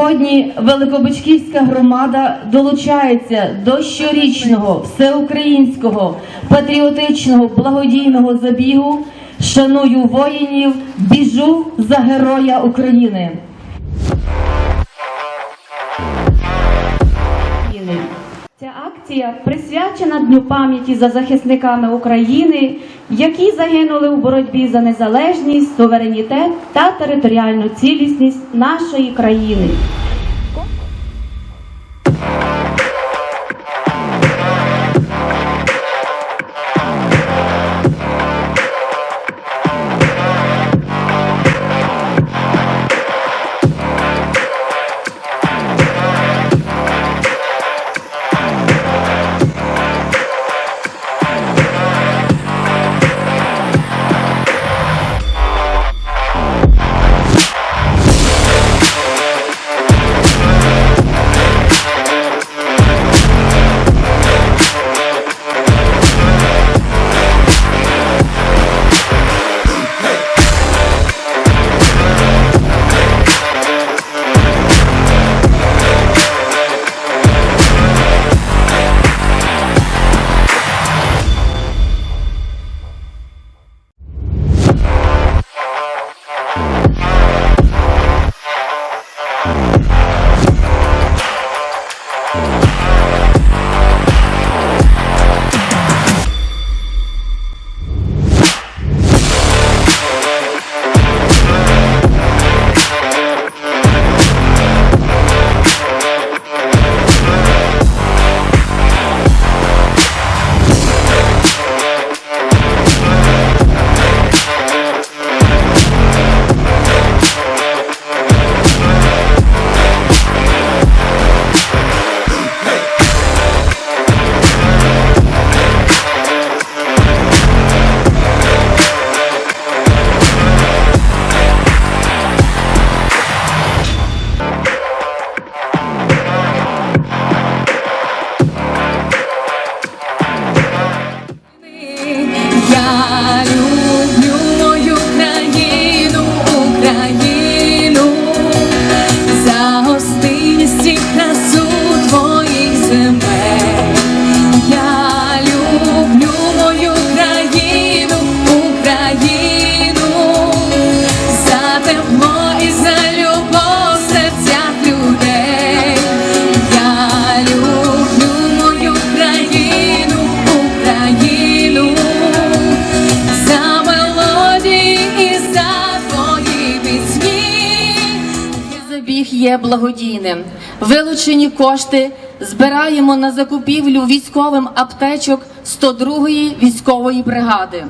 Сьогодні Великобичківська громада долучається до щорічного всеукраїнського патріотичного благодійного забігу Шаную воїнів, біжу за героя України. Акція присвячена Дню пам'яті за захисниками України, які загинули у боротьбі за незалежність, суверенітет та територіальну цілісність нашої країни. Є благодійним. Вилучені кошти збираємо на закупівлю військовим аптечок 102-ї військової бригади.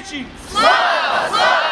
gente! Slava!